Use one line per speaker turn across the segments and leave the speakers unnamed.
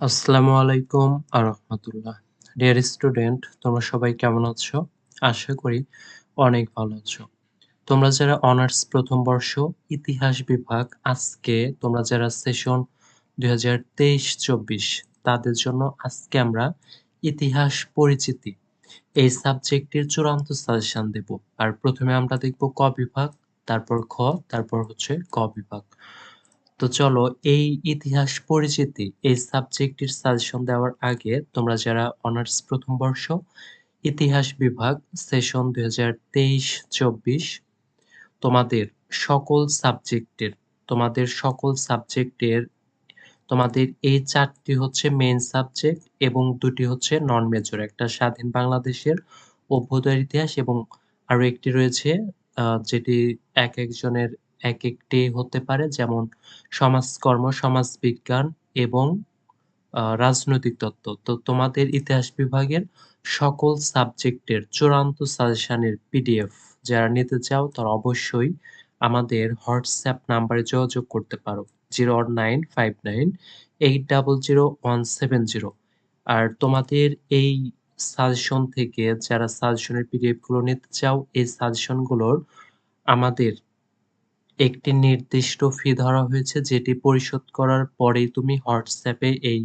আসসালামু আলাইকুম আরহামতুল্লাহ dear student তোমরা সবাই কেমন আছো? আশা করি অনেক ভালো আছো। তোমরা যারা অনার্স প্রথম বর্ষ, ইতিহাস বিভাগ, আজকে তোমরা যারা সেশন দুই হাজার তেইশ চব্বিশ, তাদের জন্য আজকে আমরা ইতিহাস পরিচিতি, এই সাবজেক্টের চূড়ান্ত সাজেশন দেব। আর প্রথমে আমরা দেখব ক বিভাগ, তারপর খ, তারপর হচ্ছে ক বিভাগ। তো চলো এই ইতিহাস পরিচিতি, এই সাবজেক্টের সাজেশন দেওয়ার আগে তোমরা যারা অনার্স প্রথম বর্ষ, ইতিহাস বিভাগ সেশন দুই হাজার তেইশ, চব্বিশ, তোমাদের সকল সাবজেক্টের তোমাদের সকল সাবজেক্টের তোমাদের এই চারটি হচ্ছে মেইন সাবজেক্ট এবং দুটি হচ্ছে নন মেজর একটা স্বাধীন বাংলাদেশের অভ্যুদয়ের ইতিহাস এবং আরও একটি রয়েছে যেটি এক একজনের এক একটি হতে পারে, যেমন সমাজকর্ম, সমাজবিজ্ঞান এবং রাজনৈতিক তত্ত্ব। তো তোমাদের ইতিহাস বিভাগের সকল সাবজেক্টের চূড়ান্ত সাজেশনের পিডিএফ যারা নিতে চাও, তারা অবশ্যই আমাদের হোয়াটসঅ্যাপ নাম্বারে যোগাযোগ করতে পারো। Zero nine five nine, eight double zero one seven zero. আর তোমাদের এই সাজেশন থেকে যারা সাজেশনের পিডিএফগুলো নিতে চাও, এই সাজেশনগুলোর আমাদের একটি নির্দিষ্ট ফি ধরা হয়েছে, যেটি পরিশোধ করার পরেই তুমি হোয়াটসঅ্যাপে এই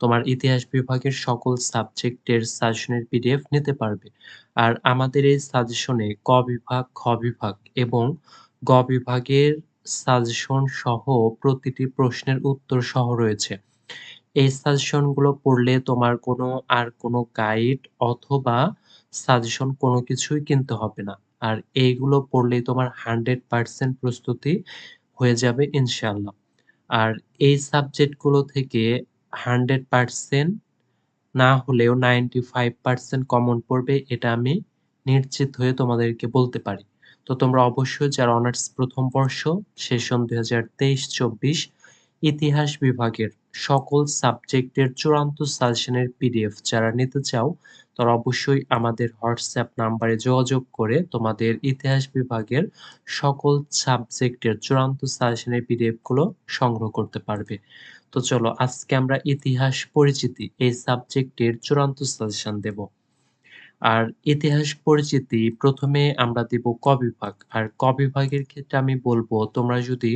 তোমার ইতিহাস বিভাগের সকল সাবজেক্টের সাজেশনের পিডিএফ নিতে পারবে। আর আমাদের এই সাজেশনে ক বিভাগ, খ বিভাগ এবং গ বিভাগের সাজেশন সহ প্রতিটি প্রশ্নের উত্তর সহ রয়েছে। এই সাজেশনগুলো পড়লে তোমার কোনো আর কোনো গাইড অথবা সাজেশন কোনো কিছুই কিনতে হবে না। আর এইগুলো পড়লেই তোমার হান্ড্রেড পার্সেন্ট প্রস্তুতি হয়ে যাবে ইনশাল্লাহ আর এই সাবজেক্টগুলো থেকে হান্ড্রেড পার্সেন্ট না হলেও নাইনটি ফাইভ পার্সেন্ট কমন পড়বে, এটা আমি নিশ্চিত হয়ে তোমাদেরকে বলতে পারি। তো তোমরা অবশ্যই যারা অনার্স প্রথম বর্ষ, সেশন দুই হাজার তেইশ চব্বিশ ইতিহাস বিভাগের সকল সাবজেক্টের চূড়ান্ত সাজেশনের পিডিএফ যারা নিতে চাও তারা অবশ্যই আমাদের হোয়াটসঅ্যাপ নাম্বারে যোগাযোগ করে তোমাদের ইতিহাস বিভাগের সকল সাবজেক্টের চূড়ান্ত সাজেশনের পিডিএফগুলো সংগ্রহ করতে পারবে। তো চলো, আজকে আমরা ইতিহাস পরিচিতি, এই সাবজেক্টের চূড়ান্ত সাজেশন দেব। আর ইতিহাস পরিচিতি প্রথমে আমরা দেব ক বিভাগ। আর ক বিভাগের ক্ষেত্রে আমি বলব, তোমরা যদি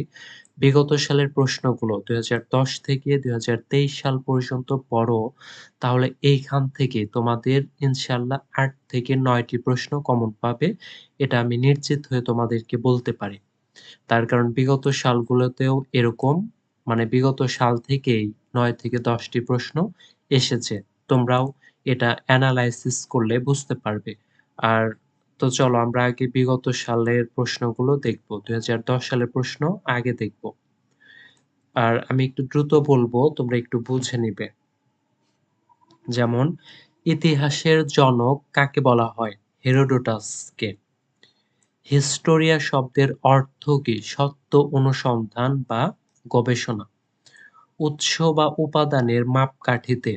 বিগত সালের প্রশ্নগুলো দুই থেকে দুই সাল পর্যন্ত পড়ো, তাহলে এইখান থেকে তোমাদের ইনশাল্লাহ আট থেকে নয়টি প্রশ্ন কমন পাবে। এটা আমি নিশ্চিত হয়ে তোমাদেরকে বলতে পারি। তার কারণ বিগত সালগুলোতেও এরকম মানে বিগত সাল থেকেই নয় থেকে দশটি প্রশ্ন এসেছে। তোমরাও এটা অ্যানালাইসিস করলে বুঝতে পারবে। আর তো চলো আমরা আগে বিগত সালের প্রশ্নগুলো দেখব। দুই হাজার দশ সালের প্রশ্ন আগে দেখব। আর আমি একটু দ্রুত বলব, তোমরা একটু বুঝে নিবে। যেমন, ইতিহাসের জনক কাকে বলা হয়? হেরোডোটাসকে। হিস্টোরিয়া শব্দের অর্থ কি? সত্য অনুসন্ধান বা গবেষণা। উৎস বা উপাদানের মাপকাঠিতে।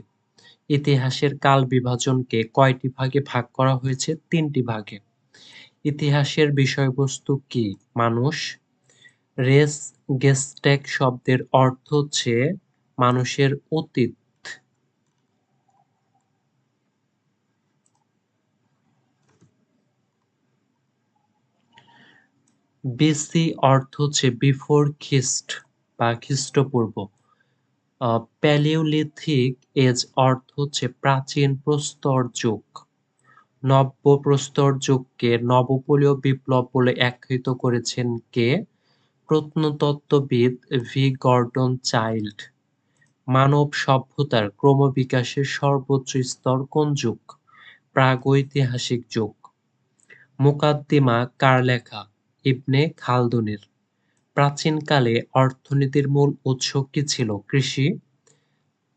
ইতিহাসের কাল বিভাজনকে কয়টি ভাগে ভাগ করা হয়েছে? তিনটি ভাগে। ইতিহাসের বিষয়বস্তু কি? মানুষ। রেস গেস্টেক শব্দের অর্থ হচ্ছে মানুষের অতীত। বিসি অর্থ হচ্ছে বিফোর খ্রিস্ট বা খ্রিস্টপূর্ব। প্যালিওলিথিক এজ অর্থ হচ্ছে প্রাচীন প্রস্তর যুগ। নব্য প্রস্তর যুগকে নবপলীয় বিপ্লব বলে আখ্যায়িত করেছেন কে? প্রত্নতত্ত্ববিদ ভি. Gordon Childe. মানব সভ্যতার ক্রমবিকাশের সর্বোচ্চ স্তর কোন যুগ? প্রাগৈতিহাসিক যুগ। মুকাদ্দিমা কার লেখা ইবনে খালদুনের। প্রাচীনকালে অর্থনীতির মূল উৎস কি ছিল? কৃষি।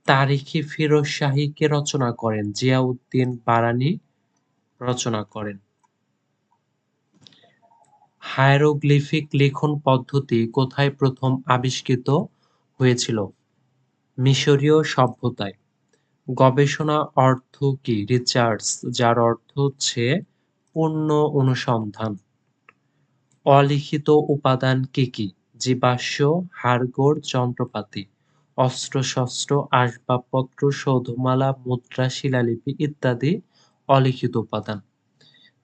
তারিখি ফিরোজ শাহী কে রচনা করেন? জিয়াউদ্দিন বারানি রচনা করেন। হায়ারোগ্লিফিক লিখন পদ্ধতি কোথায় প্রথম আবিষ্কৃত হয়েছিল? মিশরীয় সভ্যতায়। গবেষণা অর্থ কি? রিচার্জ যার অর্থ হচ্ছে পূর্ণ অনুসন্ধান। অলিখিত উপাদান কি কি? জীবাশ্ম হাড়গোড় যন্ত্রপাতি অস্ত্রশস্ত্র, আসবাবপত্র, সৌধমালা, মুদ্রা, শিলালিপি ইত্যাদি অলিখিত উপাদান।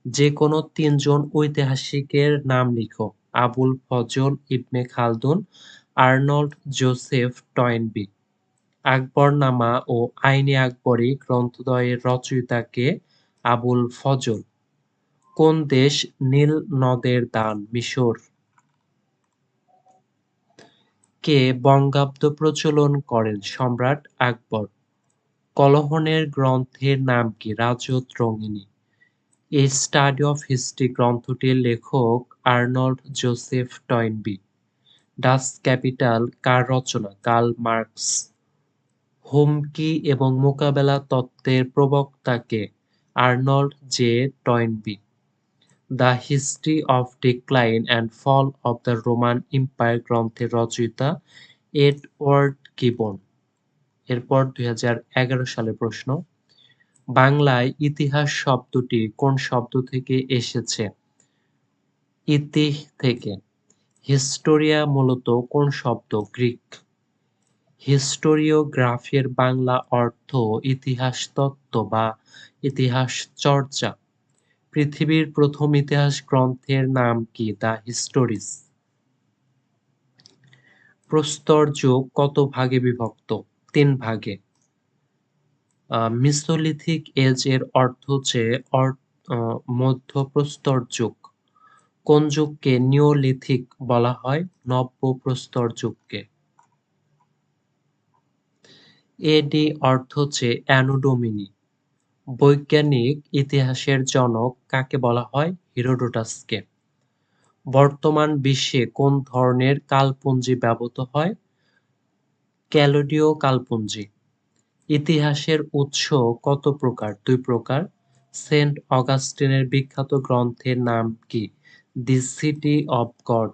যে কোনো তিনজন ঐতিহাসিকের নাম লিখো। Abul Fazl Ibn Khaldun, Arnold Joseph Toynbee. Akbarnama ও আইনে আকবরী গ্রন্থদ্বয়ের রচয়িতা কে? আবুল ফজল। কোন দেশ নীল নদের দান? মিশর। কে বঙ্গাব্দ প্রচলন করেন? সম্রাট আকবর। কলহনের গ্রন্থের নাম কি? Rajatarangini. A study of history গ্রন্থটির লেখক Arnold Joseph Toynbee. Das Capital কার রচনা? Karl Marx. হুমকি এবং মোকাবেলা তত্ত্বের প্রবক্তাকে Arnold J Toynbee. The history of decline and fall of the Roman empire গ্রন্থের রচয়িতা এডওয়ার্ড গিবন। এরপর দুই সালের প্রশ্ন, বাংলায় ইতিহাস শব্দটি কোন শব্দ থেকে এসেছে? ইতিহ থেকে। হিস্টোরিয়া মূলত কোন শব্দ? গ্রিক। হিস্টোরিওগ্রাফির বাংলা অর্থ ইতিহাস তত্ত্ব বা ইতিহাস চর্চা। পৃথিবীর প্রথম ইতিহাস গ্রন্থের নাম কি? The Histories. প্রস্তর যুগ কত ভাগে বিভক্ত? তিন ভাগে। মিসোলিথিক এজ এর অর্থ হচ্ছে মধ্য প্রস্তর যুগ। কোন যুগকে নিওলিথিক বলা হয়? নব্য প্রস্তর যুগকে। এডি অর্থ হচ্ছে অ্যানোডোমিনি। বৈজ্ঞানিক ইতিহাসের জনক কাকে বলা হয়? হিরোডোটাসকে। বর্তমান বিশ্বে কোন ধরনের কালপুঞ্জি ব্যবহৃত হয়? ক্যালোডীয় কালপুঞ্জি। ইতিহাসের উৎস কত প্রকার? দুই প্রকার। সেন্ট অগাস্টিনের বিখ্যাত গ্রন্থের নাম কি? The city of God.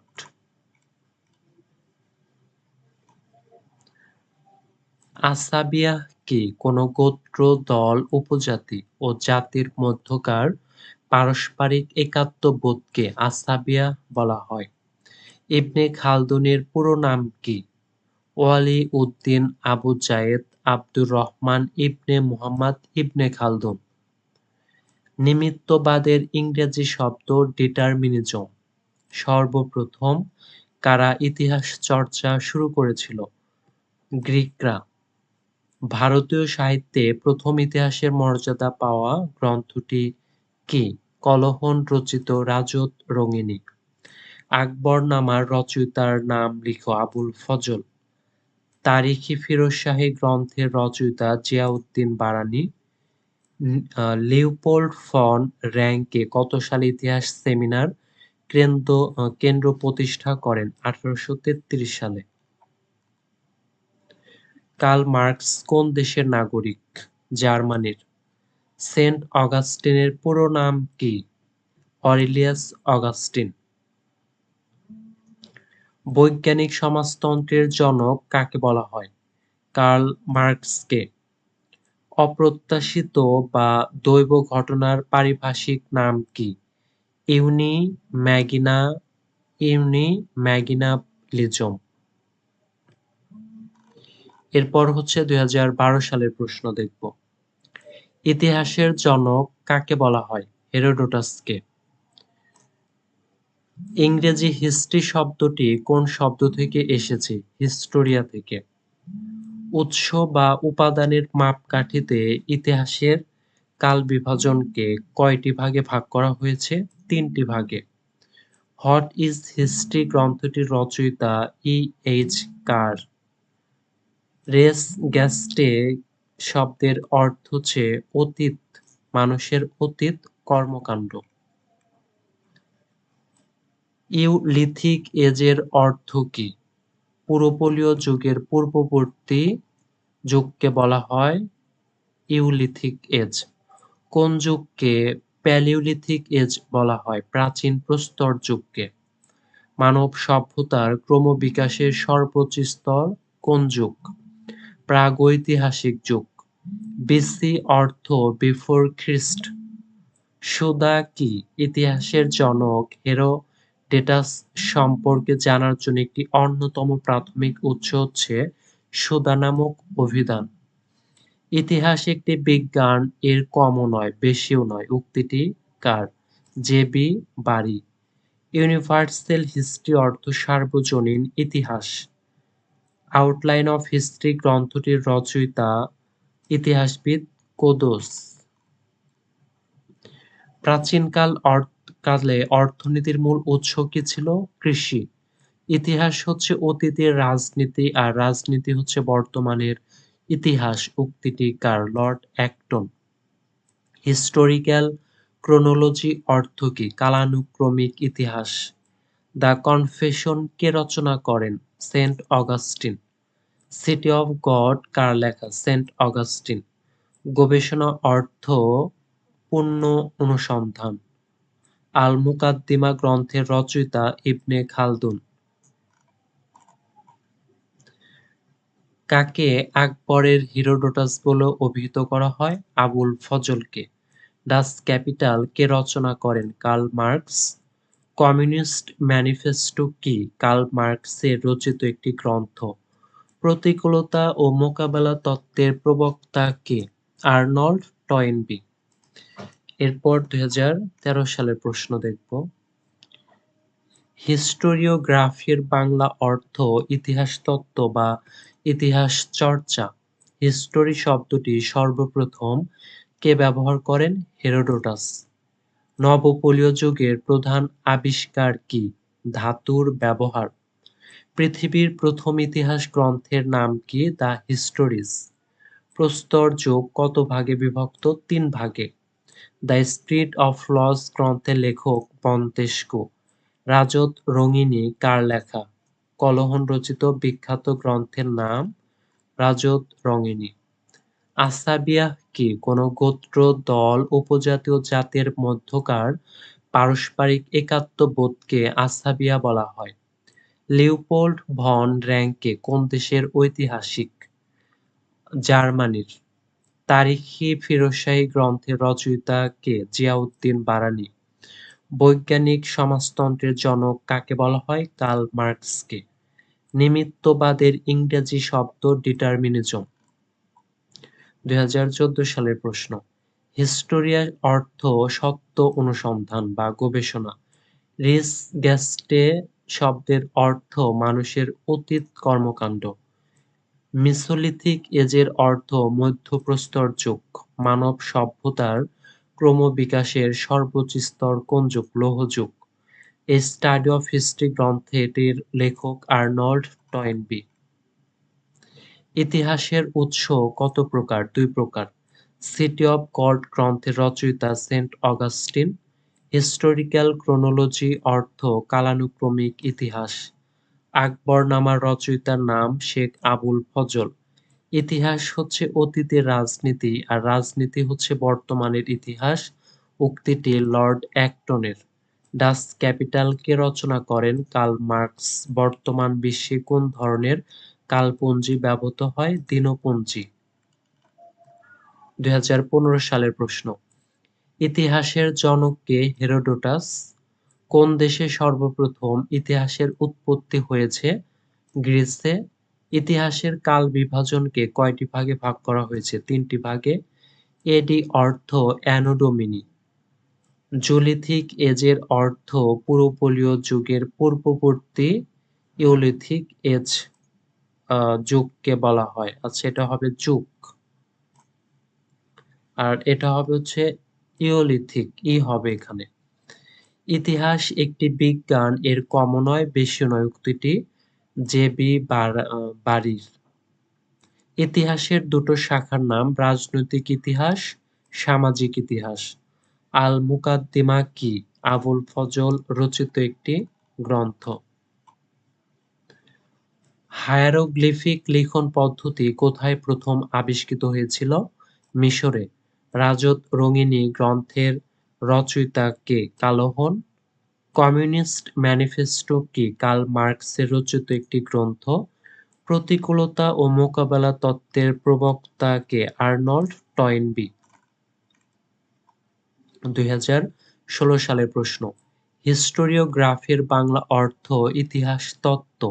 আসাবিয়া কি? কোন গোত্র, দল, উপজাতি ও জাতির মধ্যকার পারস্পরিক একাত্মবোধকে আসাবিয়া বলা হয়। ইবনে খালদুনের পুরো নাম কি? ওয়ালি উদ্দিন আবু জায়েদ আব্দুর রহমান ইবনে মুহাম্মদ ইবনে খালদুন। নিমিত্তবাদের ইংরেজি শব্দ ডিটারমিনিজম। সর্বপ্রথম কারা ইতিহাস চর্চা শুরু করেছিল? গ্রিকরা। ভারতীয় সাহিত্যে প্রথম ইতিহাসের মর্যাদা পাওয়া গ্রন্থটি কি? কলহন রচিত রাজত রঙিনী। আকবরনামার রচয়িতার নাম লিখো আবুল ফজল। তারিখি ফিরোজ শাহী গ্রন্থের রচয়িতা জিয়াউদ্দিন বারানি। লিওপোল্ড ফন র্যাঙ্কে কত সালে ইতিহাস সেমিনার কেন্দ্র কেন্দ্র প্রতিষ্ঠা করেন? আঠারোশো তেত্রিশ সালে। কার্ল মার্কস কোন দেশের নাগরিক? জার্মানির। সেন্ট অগাস্টিনের পুরো নাম কি? Aurelius Augustine. বৈজ্ঞানিক সমাজতন্ত্রের জনক কাকে বলা হয়? কার্ল মার্কসকে। অপ্রত্যাশিত বা দৈব ঘটনার পারিভাষিক নাম কি? ইউনি ম্যাগিনা, ইউনি ম্যাগিনালিজম। এরপর হচ্ছে দুই হাজার বারো সালের প্রশ্ন দেখব ইতিহাসের জনক কাকে বলা হয় হেরোডোটাসকে ইংরেজি হিস্ট্রি শব্দটি কোন শব্দ থেকে এসেছে? হিস্টোরিয়া থেকে। উৎস বা উপাদানের মাপকাঠিতে ইতিহাসের কাল বিভাজনকে কয়টি ভাগে ভাগ করা হয়েছে? তিনটি ভাগে। হট ইজ হিস্ট্রি গ্রন্থটির রচয়িতা ই এইচ কার রেস গ্যাস্টে শব্দের অর্থ হচ্ছে অতীত, মানুষের অতীত কর্মকাণ্ড। ইউলিথিক এজের অর্থ কি? পুরোপলীয় যুগের পূর্ববর্তী যুগকে বলা হয় ইউলিথিক এজ। কোন যুগকে প্যালিওলিথিক এজ বলা হয়? প্রাচীন প্রস্তর যুগকে। মানব সভ্যতার ক্রমবিকাশের সর্বোচ্চ স্তর কোন যুগ? প্রাগৈতিহাসিক যুগ। বিসি অর্থ বিফোর খ্রিস্ট। সুদা কি? ইতিহাসের জনক হেরোডেটাস সম্পর্কে জানার জন্য একটি অন্যতম প্রাথমিক উৎস হচ্ছে সুদা নামক অভিধান। ইতিহাস একটি বিজ্ঞান, এর কমও নয়, বেশিও নয়, উক্তিটি কার? J B Bury universal history অর্থ সার্বজনীন ইতিহাস। আউটলাইন অফ হিস্ট্রি গ্রন্থটির রচয়িতা ইতিহাসবিদ কোদোস। প্রাচীনকাল কালে অর্থনীতির মূল উৎস কি ছিল? কৃষি। ইতিহাস হচ্ছে অতীতের রাজনীতি আর রাজনীতি হচ্ছে বর্তমানের ইতিহাস, উক্তিটি কার লর্ড অ্যাক্টন। হিস্টোরিক্যাল ক্রোনোলজি অর্থ কি? কালানুক্রমিক ইতিহাস। দ্য কনফেশন কে রচনা করেন? Saint Augustine. City of God কার লেখা? Saint Augustine. গবেষণা অর্থ পূর্ণ অনুসন্ধান। আল মুকাদ্দিমা গ্রন্থের রচয়িতা ইবনে খালদুন। কাকে আকবরের হিরোডোটাস বলে অভিহিত করা হয়? আবুল ফজলকে। ডাস ক্যাপিটাল কে রচনা করেন? Karl Marx. কমিউনিস্ট ম্যানিফেস্টো কি? কার্ল মার্কসের রচিত একটি গ্রন্থ। প্রতিকূলতা ও মোকাবেলা তত্ত্বের প্রবক্তা কে? Arnold Toynbee. এরপর দু হাজার তেরো সালের প্রশ্ন দেখব। হিস্টোরিওগ্রাফির বাংলা অর্থ, ইতিহাস তত্ত্ব বা ইতিহাস চর্চা। হিস্টোরি শব্দটি সর্বপ্রথম কে ব্যবহার করেন? হেরোডোটাস। নবপলীয় যুগের প্রধান আবিষ্কার কি? ধাতুর ব্যবহার। পৃথিবীর প্রথম ইতিহাস গ্রন্থের নাম কি? দ্য হিস্টোরিজ প্রস্তর যুগ কত ভাগে বিভক্ত? তিন ভাগে। দ্য স্পিরিট অফ লস গ্রন্থের লেখক পন্তেস্কু। রাজত রঙিনী কার লেখা? কলহন রচিত বিখ্যাত গ্রন্থের নাম রাজত রঙিনী। আসাবিয়া কি? কোনো গোত্র, দল, উপজাতীয় জাতের মধ্যকার পারস্পরিক একাত্মবোধকে আসাবিয়া বলা হয়। লিওপোল্ড ভন র্যাঙ্কে কোন দেশের ঐতিহাসিক জার্মানির? তারিখি ফিরোজশাহী গ্রন্থের রচয়িতা কে জিয়াউদ্দিন বারানি। বৈজ্ঞানিক সমাজতন্ত্রের জনক কাকে বলা হয়? কার্ল মার্কসকে। নিমিত্তবাদের ইংরেজি শব্দ ডিটারমিনিজম। দুই হাজার চোদ্দ সালের প্রশ্ন। হিস্টোরিয়া অর্থ সত্য অনুসন্ধান বা গবেষণা। রিস গ্যাস্টে শব্দের অর্থ মানুষের অতীত কর্মকাণ্ড। মিসোলিথিক এজের অর্থ মধ্যপ্রস্তর যুগ মানব সভ্যতার ক্রমবিকাশের সর্বোচ্চ স্তর কোন যুগ লৌহ যুগ এ স্টাডি অফ হিস্ট্রি গ্রন্থে এটির লেখক আর্নল্ড টয়েনবি। ইতিহাসের উৎস কত প্রকার? দুই প্রকার। সিটি অফ গড গ্রন্থের রচয়িতা সেন্ট অগাস্টিন। হিস্টোরিক্যাল ক্রোনোলজি অর্থ কালানুক্রমিক ইতিহাস। আকবর নামার রচয়িতার নাম শেখ আবুল ফজল। ইতিহাস হচ্ছে অতীতের রাজনীতি, আর রাজনীতি হচ্ছে বর্তমানের ইতিহাস, উক্তিটি লর্ড অ্যাক্টনের। ডাস ক্যাপিটালকে রচনা করেন কার্ল মার্কস। বর্তমান বিশ্বে কোন ধরনের কালপুঞ্জি ব্যবহৃত হয়? দিনপঞ্জি। দুই হাজার পনেরো সালের প্রশ্ন। ইতিহাসের জনককে হেরোডোটাস। কোন দেশে সর্বপ্রথম ইতিহাসের উৎপত্তি হয়েছে? গ্রিসে। ইতিহাসের কাল বিভাজনকে কয়টি ভাগে ভাগ করা হয়েছে? তিনটি ভাগে। এডি অর্থ অ্যানোডোমিনি। জুলিথিক এজের অর্থ পুরোপলীয় যুগের পূর্ববর্তী ইওলিথিক এজ যুগকে বলা হয়। আচ্ছা এটা হবে যুগ। আর এটা হবে হচ্ছে ইওলিথিক ই হবে এখানে। ইতিহাস একটি বিজ্ঞান, এর কম নয় বেশি নয় উক্তিটি জে বি বাড়ির ইতিহাসের দুটো শাখার নাম রাজনৈতিক ইতিহাস, সামাজিক ইতিহাস। আল মুকাদ্দিমা কি? আবুল ফজল রচিত একটি গ্রন্থ। হায়ারোগ্লিফিক লিখন পদ্ধতি কোথায় প্রথম আবিষ্কৃত হয়েছিল? মিশরে। রাজত রঙিনী গ্রন্থের রচয়িতা কে কালোহন কমিউনিস্ট ম্যানিফেস্টো কি কার্ল মার্কসের রচিত একটি গ্রন্থ, প্রতিকূলতা ও মোকাবেলা তত্ত্বের প্রবক্তা কে আর্নল্ড টয়েনবি। দুই হাজার ষোলো সালের প্রশ্ন, হিস্টোরিওগ্রাফির বাংলা অর্থ, ইতিহাস তত্ত্ব,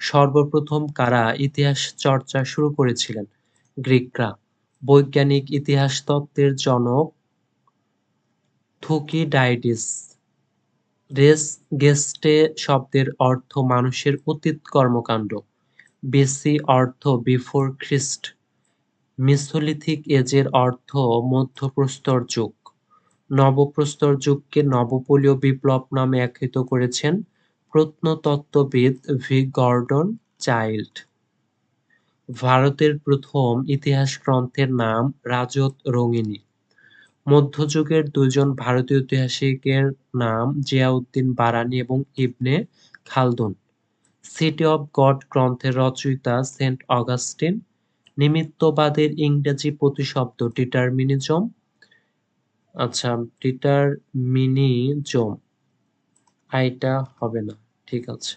সর্বপ্রথম কারা ইতিহাস চর্চা শুরু করেছিলেন? গ্রিকরা। বৈজ্ঞানিক ইতিহাস তত্ত্বের জনক থুকিডাইডিস রেস গেস্টে শব্দের অর্থ মানুষের অতীত কর্মকাণ্ড, বেসি অর্থ বিফোর খ্রিস্ট, মিসোলিথিক এজের অর্থ মধ্যপ্রস্তর যুগ, নবপ্রস্তর যুগকে নবপলীয় বিপ্লব নামে আখ্যায়িত করেছেন প্রত্নতত্ত্ববিদ ভি গর্ডন চাইল্ড। ভারতের প্রথম ইতিহাস গ্রন্থের নাম রাজত রঙিনী। মধ্যযুগের দুজন ভারতীয় ঐতিহাসিকের নাম জিয়াউদ্দিন বারানি এবং Ibn Khaldun. City of God গ্রন্থের রচয়িতা সেন্ট অগাস্টিন। নিমিত্তবাদের ইংরেজি প্রতিশব্দ ডিটারমিনিজম। আচ্ছা ডিটারমিনিজম। আইটা হবে না, ঠিক আছে।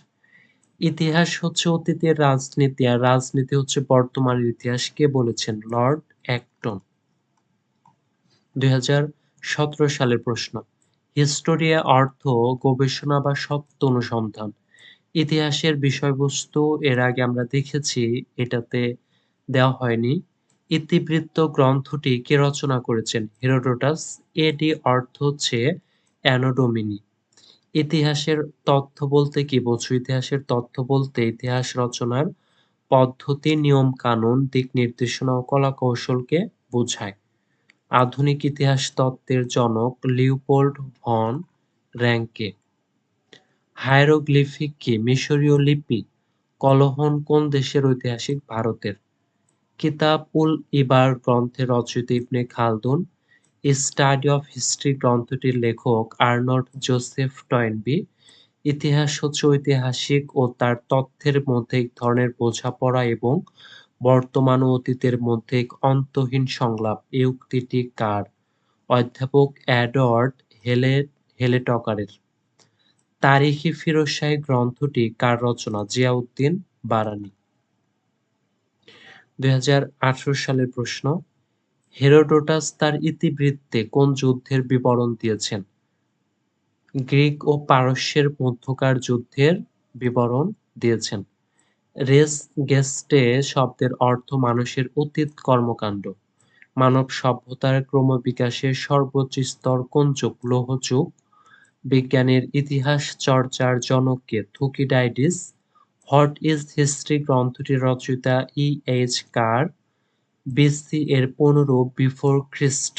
ইতিহাস হচ্ছে অতীতের রাজনীতি, আর রাজনীতি হচ্ছে বর্তমানের ইতিহাস। কে বলেছেন? Lord Acton. দুই হাজার সতেরো সালের প্রশ্ন। হিস্টোরিয়া, অর্থ, গবেষণা বা সত্য অনুসন্ধান। ইতিহাসের বিষয়বস্তু এর আগে আমরা দেখেছি, এটাতে দেওয়া হয়নি। ইতিবৃত্ত গ্রন্থটি কে রচনা করেছেন? হেরোডোটাস। এটি অর্থ হচ্ছে অ্যানোডোমিনি। ইতিহাসের তথ্য বলতে কি বোঝো? ইতিহাসের তথ্য বলতে ইতিহাস রচনার পদ্ধতি, নিয়ম, কানুন, দিক নির্দেশনা ও কলা কৌশলকে বোঝায়। আধুনিক ইতিহাস তত্ত্বের জনক লিওপোল্ড ভন র্যাঙ্কে। হায়ারোগ্লিফিক কি মিশরীয় লিপি কলহন কোন দেশের ঐতিহাসিক ভারতের? কিতাব উল ইবার গ্রন্থে রচয়িতা Ibn Khaldun study of history গ্রন্থটির লেখক আর্নল্ড জোসেফ টয়েনবি, ইতিহাস হচ্ছে ঐতিহাসিক ও তার তথ্যের মধ্যে এক ধরনের বোঝাপড়া এবং বর্তমান ও অতীতের মধ্যে এক অন্তহীন সংলাপ। এই উক্তিটি কার? অধ্যাপক অ্যাডওয়ার্ড হেলে, হেলেটকারের। তারিখি ফিরোজ শাহী গ্রন্থটি কার রচনা? জিয়াউদ্দিন বারানি। দুই হাজার আঠারো সালের প্রশ্ন, হেরোডোটাস তার ইতিবৃত্তে কোন যুদ্ধের বিবরণ দিয়েছেন? গ্রিক ও পারস্যের মধ্যকার যুদ্ধের বিবরণ দিয়েছেন। রেস গেস্টে শব্দের অর্থ মানুষের অতীত কর্মকাণ্ড। মানব সভ্যতার ক্রমবিকাশের সর্বোচ্চ স্তর কোন যুগ লৌহ যুগ বিজ্ঞানের ইতিহাস চর্চার জনককে থুকিডাইডিস হোয়াট ইজ হিস্ট্রি? গ্রন্থটির রচয়িতা ই এইচ কার। বিসি এর পনেরো বিফোর খ্রিস্ট।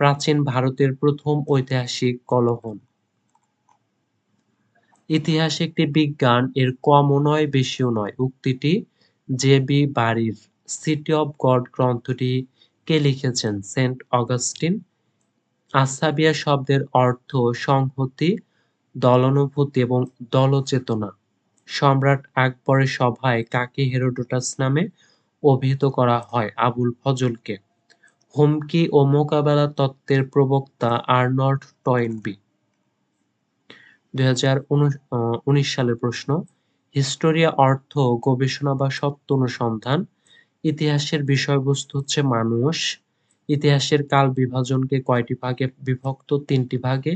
প্রাচীন ভারতের প্রথম ঐতিহাসিক কলহন ইতিহাস একটি বিজ্ঞান, এর কমও নয় বেশিও নয়। উক্তিটি জে বি বাড়ির সিটি অব গড গ্রন্থটি কে লিখেছেন সেন্ট অগাস্টিন। আসাবিয়া শব্দের অর্থ সংহতি, দলানুভূতি এবং দলচেতনা। সম্রাট আকবরের সভায় কাকে হেরোডোটাস নামে অভিহিত করা হয় আবুল ফজলকে। হুমকি ও মোকাবেলা তত্ত্বের প্রবক্তা আর্নল্ড টয়েনবি। উনিশ সালের প্রশ্ন হিস্টোরিয়া অর্থ গবেষণা বা সত্য অনুসন্ধান ইতিহাসের বিষয়বস্তু হচ্ছে মানুষ। ইতিহাসের কাল বিভাজনকে কয়টি ভাগে বিভক্ত? তিনটি ভাগে।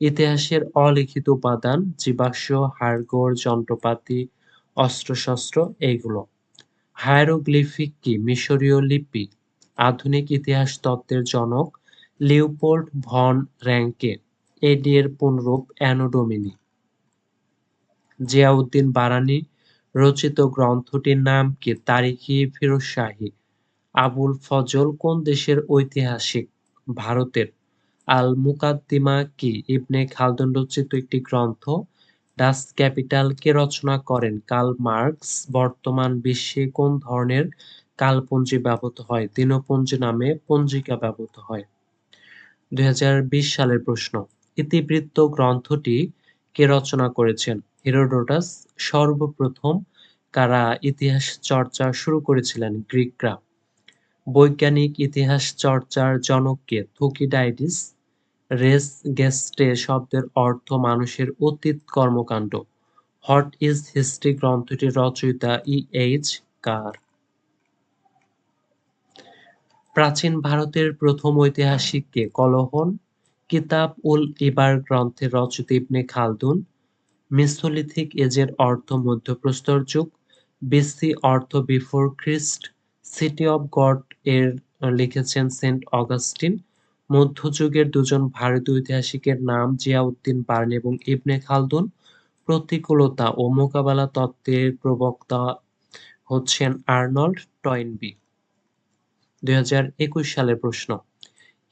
ইতিহাসের অলিখিত উপাদান, জীবাশ্ম হাড়গোড় যন্ত্রপাতি, অস্ত্রশস্ত্র এইগুলো হায়ারোগ্লিফিক কি? মিশরীয় লিপি। আধুনিক ইতিহাস তত্ত্বের জনক লিওপোল্ড ভন র্যাঙ্কে এডি এর পুনরূপ অ্যানোডোমিনি। জিয়াউদ্দিন বারানি রচিত গ্রন্থটির নাম কি তারিখি ফিরোজ শাহী আবুল ফজল কোন দেশের ঐতিহাসিক? ভারতের। আল মুকাদ্দিমা কি ইবনে খালদুন রচিত একটি গ্রন্থ? ডাস ক্যাপিটাল কে রচনা করেন? Karl Marx. বর্তমান বিশ্বে কোন ধরনের কালপঞ্জি ব্যবহৃত হয়? দিনপঞ্জি নামে পঞ্জিকা ব্যবহৃত হয়। দুই হাজার বিশ সালের প্রশ্ন। ইতিবৃত্ত গ্রন্থটি কে রচনা করেছেন? হেরোডোটাস সর্বপ্রথম কারা ইতিহাস চর্চা শুরু করেছিলেন? গ্রিকরা। বৈজ্ঞানিক ইতিহাস চর্চার জনককে থুকিডাইডিস রেস গেস্টে শব্দের অর্থ মানুষের অতীত কর্মকাণ্ড। হট ইজ হিস্ট্রি গ্রন্থটির রচয়িতা ই এইচ কার? প্রাচীন ভারতের প্রথম ঐতিহাসিককে কলহন কিতাব উল ইবার গ্রন্থের রচয়িতা ইবনে খালদুন মেসোলিথিক এজের অর্থ মধ্যপ্রস্তর যুগ, বিসি অর্থ before Christ, city of God এর লিখেছেন সেন্ট অগাস্টিন, মধ্যযুগের দুজন ভারতীয় ঐতিহাসিকের নাম জিয়াউদ্দিন বার্ন এবং ইবনে খালদুন, প্রতিকূলতা ও মোকাবেলা তত্ত্বের প্রবক্তা হচ্ছেন আর্নল্ড টয়েনবি। দুই সালের প্রশ্ন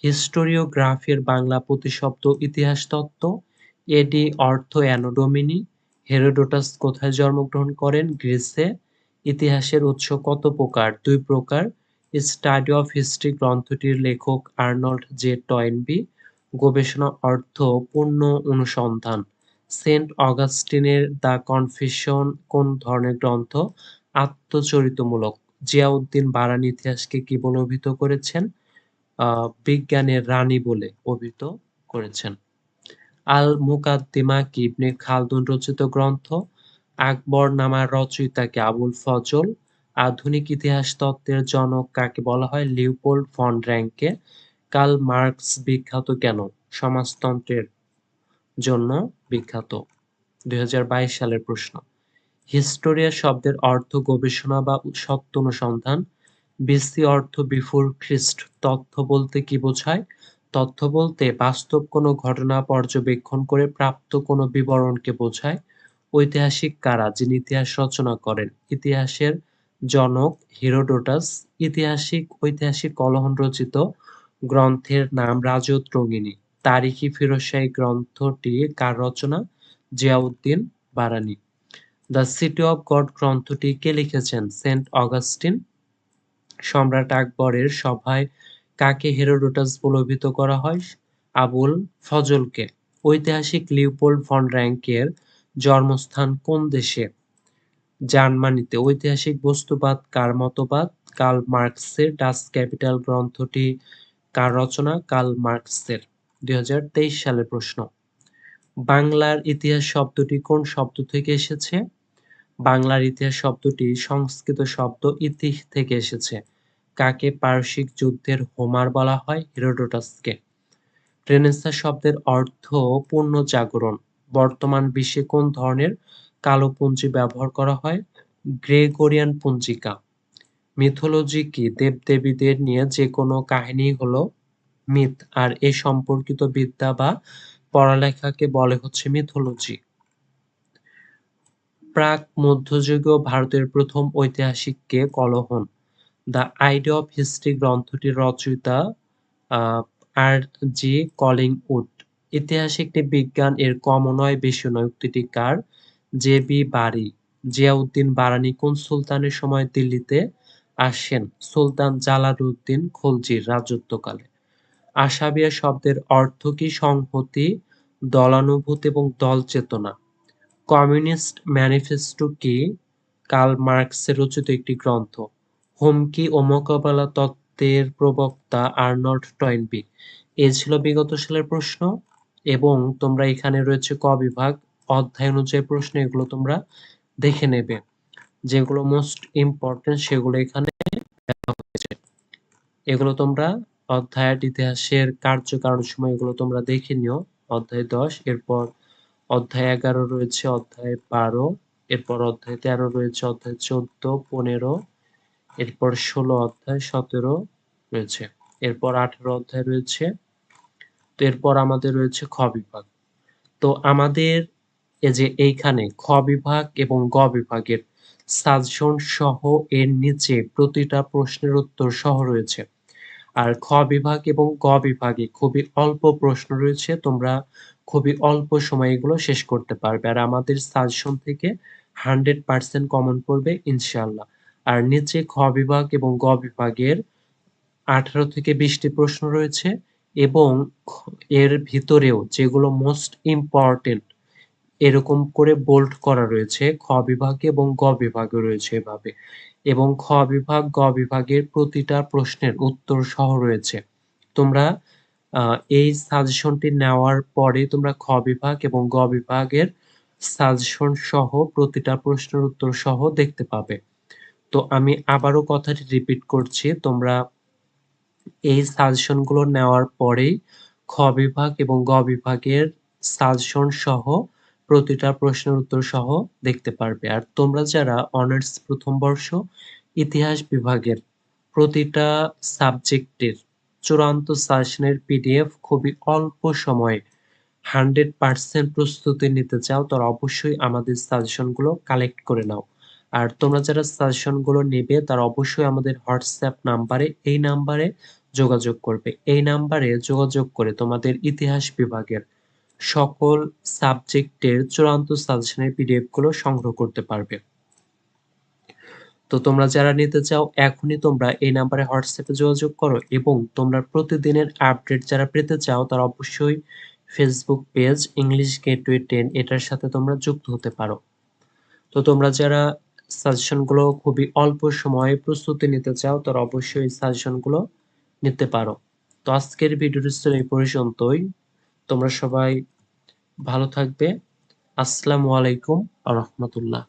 হিস্টোরিওগ্রাফির বাংলা প্রতিশব্দ ইতিহাস তত্ত্ব এডি অর্থ অ্যানোডোমিনি হেরোডোটাস কোথায় জন্মগ্রহণ করেন, গ্রিসে, ইতিহাসের উৎস কত প্রকার, দুই প্রকার, স্টাডি অফ হিস্ট্রি গ্রন্থটির লেখক আর্নল্ড জে টয়েনবি, গবেষণা অর্থ পূর্ণ অনুসন্ধান, সেন্ট অগাস্টিনের দ্য কনফিশন কোন ধরনের গ্রন্থ আত্মচরিতমূলক, জিয়াউদ্দিন বারান ইতিহাসকে কি বলে অভিহিত করেছেন? বিজ্ঞানের রানী বলে অভিহিত করেছেন। আল মুকাদ্দিমা ইবনে খালদুন রচিত গ্রন্থ? আকবর নামার রচয়িতাকে আবুল ফজল। আধুনিক ইতিহাস তত্ত্বের জনক কাকে বলা হয়? Leopold von Ranke. Karl Marx বিখ্যাত কেন? সমাজতন্ত্রের জন্য বিখ্যাত। দুই হাজার বাইশ সালের প্রশ্ন। হিস্টোরিয়া শব্দের অর্থ গবেষণা বা সত্য অনুসন্ধান বিসি অর্থ বিফোর খ্রিস্ট। তথ্য বলতে কি বোঝায়? তথ্য বলতে বাস্তব কোনো ঘটনা পর্যবেক্ষণ করে প্রাপ্ত কোনো বিবরণকে বোঝায়। ঐতিহাসিক কারা? যিনি ইতিহাস রচনা করেন। ইতিহাসের জনক হিরোডোটাস। ইতিহাসিক, ঐতিহাসিক কলহন রচিত গ্রন্থের নাম রাজত্রঙ্গিনী তারিখি ফিরোজশাহী গ্রন্থটি কার রচনা? Ziauddin Barani. The city of God গ্রন্থটি কে লিখেছেন? সেন্ট অগাস্টিন সম্রাট আকবরের সভায় কাকে হেরোডোটাস অভিহিত করা হয়? আবুল ফজলকে। ঐতিহাসিক লিওপোল্ড ফন র্যাঙ্কের জন্মস্থান কোন দেশে? জার্মানিতে। ঐতিহাসিক বস্তুবাদ কার মতবাদ? কার্ল মার্কসের ডাস ক্যাপিটাল গ্রন্থটি কার রচনা? কার্ল মার্কসের। দুই হাজার তেইশ সালের প্রশ্ন। বাংলার ইতিহাস শব্দটি কোন শব্দ থেকে এসেছে? বাংলার ইতিহাস শব্দটি সংস্কৃত শব্দ ইতিহ থেকে এসেছে। কাকে পারসিক যুদ্ধের হোমার বলা হয়? হিরোডোটাসকে। রেনেসা শব্দের অর্থ পূর্ণ জাগরণ। বর্তমান বিশ্বে কোন ধরনের কালো পুঞ্জি ব্যবহার করা হয়? গ্রেগরিয়ান পুঞ্জিকা। মিথোলজি কি দেবদেবীদের নিয়ে যে কোনো কাহিনী হলো মিথ? আর এ সম্পর্কিত বিদ্যা বা পড়ালেখাকে বলে হচ্ছে মিথোলজি। প্রাক মধ্যযুগীয় ভারতের প্রথম ঐতিহাসিক কে Kalhan the idea of history গ্রন্থটির রচয়িতা আর জি কলিং উড ইতিহাস একটি বিজ্ঞান, এর কম নয় বেশি নয় উক্তিটি কার? J B Bury. Ziauddin Barani কোন সুলতানের সময় দিল্লিতে আসেন? সুলতান জালালউদ্দিন খলজির রাজত্বকালে। আশাবিয়া শব্দের অর্থ কি? সংহতি, দলানুভূত এবং দল চেতনা কমিউনিস্ট ম্যানিফেস্টো কি? কার্ল মার্কসের রচিত একটি গ্রন্থ। হুমকি ও মোকাবেলা তত্ত্বের প্রবক্তা আর্নল্ড টয়েনবি এ ছিল বিগত সালের প্রশ্ন এবং তোমরা এখানে রয়েছে ক বিভাগ। অধ্যায় অনুযায়ী প্রশ্ন এগুলো তোমরা দেখে নেবে। যেগুলো মোস্ট ইম্পর্টেন্ট সেগুলো এখানে এগুলো তোমরা অধ্যায়ের ইতিহাসের কার্যকারণ সময় এগুলো তোমরা দেখে নিও। অধ্যায় দশ, এরপর অধ্যায় এগারো রয়েছে, অধ্যায় বারো, এরপর অধ্যায় তেরো রয়েছে, অধ্যায় চোদ্দ, পনেরো এরপর ষোলো অধ্যায় সতেরো রয়েছে। এরপর আঠেরো অধ্যায় রয়েছে। তো এরপর আমাদের রয়েছে খ বিভাগ। তো আমাদের এই যে এইখানে খ বিভাগ এবং গ বিভাগের সাজেশন সহ এর নিচে প্রতিটা প্রশ্নের উত্তর সহ রয়েছে। আর খ বিভাগ এবং গ বিভাগে খুবই অল্প প্রশ্ন রয়েছে। তোমরা খুবই অল্প সময় এগুলো শেষ করতে পারবে। আর আমাদের সাজেশন থেকে হান্ড্রেড পার্সেন্ট কমন পড়বে ইনশাল্লাহ আর নিচে খ বিভাগ এবং গ বিভাগের আঠারো থেকে বিশটি প্রশ্ন রয়েছে এবং এর ভিতরেও যেগুলো মোস্ট ইম্পর্টেন্ট এরকম করে বোল্ড করা রয়েছে, খ বিভাগে এবং গ বিভাগে রয়েছে এভাবে। এবং খ বিভাগ, গ বিভাগের প্রতিটা প্রশ্নের উত্তর সহ রয়েছে। তোমরা এই সাজেশনটি নেওয়ার পরে তোমরা খ বিভাগ এবং গ বিভাগের সাজেশন সহ প্রতিটা প্রশ্নের উত্তর সহ দেখতে পাবে। তো আমি আবারও কথাটি রিপিট করছি তোমরা এই সাজেশনগুলো নেওয়ার পরেই খ বিভাগ এবং গ বিভাগের সাজেশন সহ প্রতিটা প্রশ্নের উত্তর সহ দেখতে পারবে। আর তোমরা যারা অনার্স প্রথম বর্ষ ইতিহাস বিভাগের প্রতিটা সাবজেক্টের চূড়ান্ত সাজেশনের পিডিএফ খুবই অল্প সময়ে 100% প্রস্তুতি নিতে চাও তারা অবশ্যই আমাদের সাজেশনগুলো কালেক্ট করে নাও। আর তোমরা যারা সাজেশনগুলো নেবে, তারা অবশ্যই আমাদের হোয়াটসঅ্যাপ নাম্বারে এই নাম্বারে যোগাযোগ করবে। এই নাম্বারে যোগাযোগ করে তোমাদের ইতিহাস বিভাগের সকল সাবজেক্টের চূড়ান্ত সাজেশনের পিডিএফগুলো সংগ্রহ করতে পারবে। তো তোমরা যারা নিতে চাও, এখনই তোমরা এই নাম্বারে হোয়াটসঅ্যাপে যোগাযোগ করো এবং তোমরা প্রতিদিনের আপডেট যারা পেতে চাও, তারা অবশ্যই ফেসবুক পেজ ইংলিশ গেটওয়ে 10 এটার সাথে তোমরা যুক্ত হতে পারো। তো তোমরা যারা সাজেশনগুলো খুবই অল্প সময়ে প্রস্তুতি নিতে চাও তারা অবশ্যই সাজেশনগুলো নিতে পারো। তো আজকের ভিডিওটি ছিল এই পর্যন্তই। তোমরা সবাই ভালো থাকবে। আসসালামু আলাইকুম আ রহমতুল্লাহ।